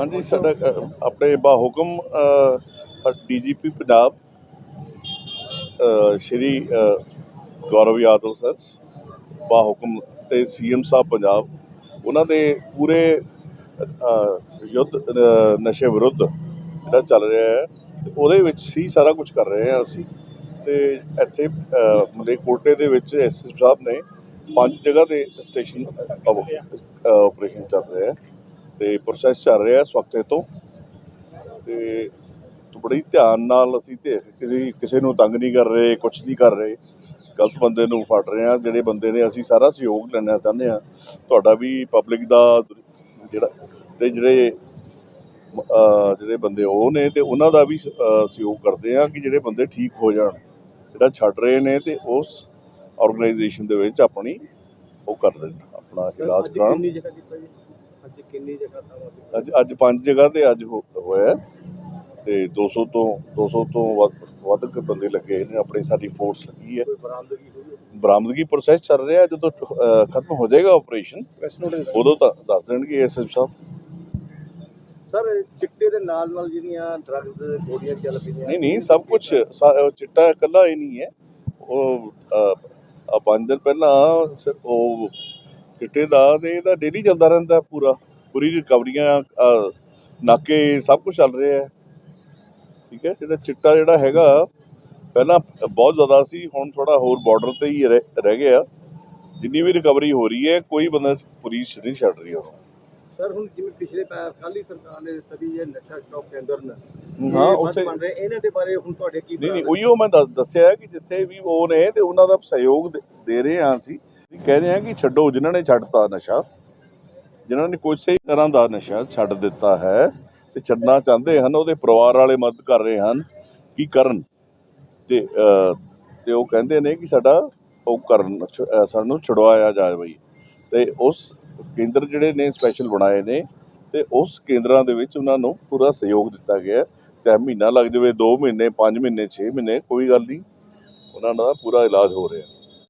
ਹਾਂਜੀ ਸਾਡਾ ਅ, ਆਪਣੇ ਬਾਹੁਕਮ ਡੀਜੀਪੀ ਪੰਜਾਬ ਅ, ਸ਼੍ਰੀ ਅ, ਗੌਰਵ ਯਾਦਵ ਸਰ ਬਾਹੁਕਮ ਤੇ ਸੀਐਮ ਸਾਹਿਬ ਪੰਜਾਬ ਉਹਨਾਂ ਦੇ ਪੂਰੇ ਅ, ਯੁੱਧ ਅ, ਨਸ਼ੇ ਵਿਰੁੱਧ ਜਿਹੜਾ ਚੱਲ ਰਿਹਾ ਹੈ ਤੇ ਉਹਦੇ ਵਿੱਚ ਹੀ ਸਾਰਾ ਕੁਝ ਕਰ ਰਹੇ ਹਾਂ ਅਸੀਂ। ਤੇ ਇੱਥੇ ਅ, ਮਲੇਰਕੋਟੇ ਦੇ ਵਿੱਚ ਐਸਐਸ ਸਾਹਿਬ ਨੇ ਪੰਜ ਜਗ੍ਹਾ ਤੇ ਸਟੇਸ਼ਨ ਆਪਰੇਸ਼ਨ ਚੱਲ ਰਿਹਾ ਹੈ। ਤੇ ਪ੍ਰੋਸੈਸ ਚੱਲ ਰਿਹਾ ਇਸ ਵਕਤੇ ਤੋਂ। ਤੇ ਬੜੀ ਧਿਆਨ ਨਾਲ ਅਸੀਂ ਤੇ ਕਿਸੇ ਕਿਸੇ ਨੂੰ ਤੰਗ ਨਹੀਂ ਕਰ ਰਹੇ ਕੁਝ ਨਹੀਂ ਕਰ ਰਹੇ। ਗਲਤ ਬੰਦੇ ਨੂੰ ਫੜ ਰਹੇ ਆ ਜਿਹੜੇ ਬੰਦੇ ਨੇ ਅਸੀਂ ਸਾਰਾ ਸਹਿਯੋਗ ਲੈਣਾ ਚਾਹੁੰਦੇ ਆ ਤੁਹਾਡਾ ਵੀ ਪਬਲਿਕ ਦਾ ਜਿਹੜਾ ਤੇ ਜਿਹੜੇ ਜਿਹੜੇ ਬੰਦੇ ਉਹ ਨੇ ਤੇ ਉਹਨਾਂ ਦਾ ਵੀ ਸਹਿਯੋਗ ਕਰਦੇ ਆ ਕਿ ਜਿਹੜੇ ਬੰਦੇ ਠੀਕ ਹੋ ਜਾਣ। ਜਿਹੜਾ ਛੱਡ ਰਹੇ ਨੇ ਤੇ ਉਸ ਆਰਗੇਨਾਈਜੇਸ਼ਨ ਦੇ ਵਿੱਚ ਆਪਣੀ ਉਹ ਕਰ ਦੇਣ ਆਪਣਾ ਇਲਾਜ ਕਰਾਉਣ। ਕਿੰਨੀ ਜਗ੍ਹਾ ਅੱਜ ਤਾਂ? ਅੱਜ ਅੱਜ ਪੰਜ ਜਗ੍ਹਾ ਤੇ ਅੱਜ ਹੋਇਆ ਤੇ 200 ਤੋਂ 200 ਤੋਂ ਵੱਧ ਵੱਧ ਕੇ ਬੰਦੇ ਲੱਗੇ ਨੇ। ਆਪਣੀ ਸਾਡੀ ਫੋਰਸ ਲੱਗੀ ਹੈ। ਬਰਾਮਦਗੀ ਪ੍ਰੋਸੈਸ ਚੱਲ ਰਿਹਾ। ਜਦੋਂ ਖਤਮ ਹੋ ਜਾਏਗਾ ਆਪਰੇਸ਼ਨ ਉਦੋਂ ਤਾਂ ਦੱਸ ਦੇਣਗੇ ਐਸਐਸ ਸਾਹਿਬ। ਸਰ ਚਿੱਟੇ ਦੇ ਨਾਲ ਨਾਲ ਜਿਹੜੀਆਂ ਡਰੱਗਸ ਗੋਲੀਆਂ ਚੱਲ ਪਈਆਂ। ਨਹੀਂ ਨਹੀਂ ਸਭ ਕੁਝ ਚਿੱਟਾ ਇਕੱਲਾ ਹੀ ਨਹੀਂ ਹੈ। ਉਹ ਆ ਪੰਜ ਦਿਨ ਪਹਿਲਾਂ ਉਹ ਚਿੱਟੇ ਦਾ ਤੇ ਇਹਦਾ ਡੇਲੀ ਚੱਲਦਾ ਰਹਿੰਦਾ ਪੂਰਾ। ਪੂਰੀ ਰਿਕਵਰੀਆਂ ਨਾਕੇ ਸਭ ਕੁਝ ਚੱਲ ਰਿਹਾ ਹੈ। ਠੀਕ ਹੈ ਜਿਹੜਾ ਚਿੱਟਾ ਜਿਹੜਾ ਹੈਗਾ ਪਹਿਲਾਂ ਬਹੁਤ ਜ਼ਿਆਦਾ ਸੀ ਹੁਣ ਥੋੜਾ ਹੋਰ ਬਾਰਡਰ ਤੇ ਹੀ ਰਹਿ ਗਿਆ। ਜਿੰਨੀ ਵੀ ਰਿਕਵਰੀ ਹੋ ਰਹੀ ਹੈ ਕੋਈ ਬੰਦਾ ਪੁਲਿਸ ਨਹੀਂ ਛੱਡ ਰਹੀ ਉਹਨੂੰ। ਸਰ ਹੁਣ ਜਿਵੇਂ ਪਿਛਲੇ ਕਾਲੀ ਸਰਕਾਰ ਨੇ ਵੀ ਇਹ ਨਸ਼ਾ ਸਟਾਪ ਕੇਂਦਰ ਨੇ। ਹਾਂ ਉੱਥੇ ਬਣ ਰਹੇ ਇਹਨਾਂ ਦੇ ਬਾਰੇ ਹੁਣ ਤੁਹਾਡੇ ਕੀ ਨਹੀਂ ਨਹੀਂ ਉਹੀਓ ਮੈਂ ਦੱਸ- ਦੱਸਿਆ ਹੈ ਕਿ ਜਿੱਥੇ ਵੀ ਉਹ ਨੇ ਤੇ ਉਹਨਾਂ ਦਾ ਸਹਿਯੋਗ ਦੇ- ਰਹੇ ਹਾਂ ਅਸੀਂ ਕਹਿ ਰਹੇ ਹਾਂ ਕਿ ਛੱਡੋ ਜਿਨ੍ਹਾਂ ਨੇ ਛੱਡਤਾ ਨਸ਼ਾ। ਜਿਨ੍ਹਾਂ ਨੇ ਕਿਸੇ ਤਰ੍ਹਾਂ ਦਾ ਨਸ਼ਾ ਛੱਡ ਦਿੱਤਾ ਹੈ ਤੇ ਛੱਡਣਾ ਚਾਹੁੰਦੇ ਹਨ ਉਹਦੇ ਪਰਿਵਾਰ ਵਾਲੇ ਮਦਦ ਕਰ ਰਹੇ ਹਨ। ਕੀ ਕਰਨ? ਤੇ ਅਹ, ਤੇ ਉਹ ਕਹਿੰਦੇ ਨੇ ਕਿ ਸਾਡਾ ਉਹ ਕਰਨ ਛ- ਸਾਨੂੰ ਛੁਡਵਾਇਆ ਜਾਵੇ ਬਈ। ਤੇ ਉਸ ਕੇਂਦਰ ਜਿਹੜੇ ਨੇ ਸਪੈਸ਼ਲ ਬਣਾਏ ਨੇ ਤੇ ਉਸ ਕੇਂਦਰਾਂ ਦੇ ਵਿੱਚ ਉਹਨਾਂ ਨੂੰ ਪੂਰਾ ਸਹਿਯੋਗ ਦਿੱਤਾ ਗਿਆ ਚਾਹੇ ਮਹੀਨਾ ਲੱਗ ਜਾਵੇ 2 ਮਹੀਨੇ 5 ਮਹੀਨੇ 6 ਮਹੀਨੇ ਕੋਈ ਗੱਲ ਨਹੀਂ। ਉਹਨਾਂ ਦਾ ਪੂਰਾ ਇਲਾਜ ਹੋ ਰਿਹਾ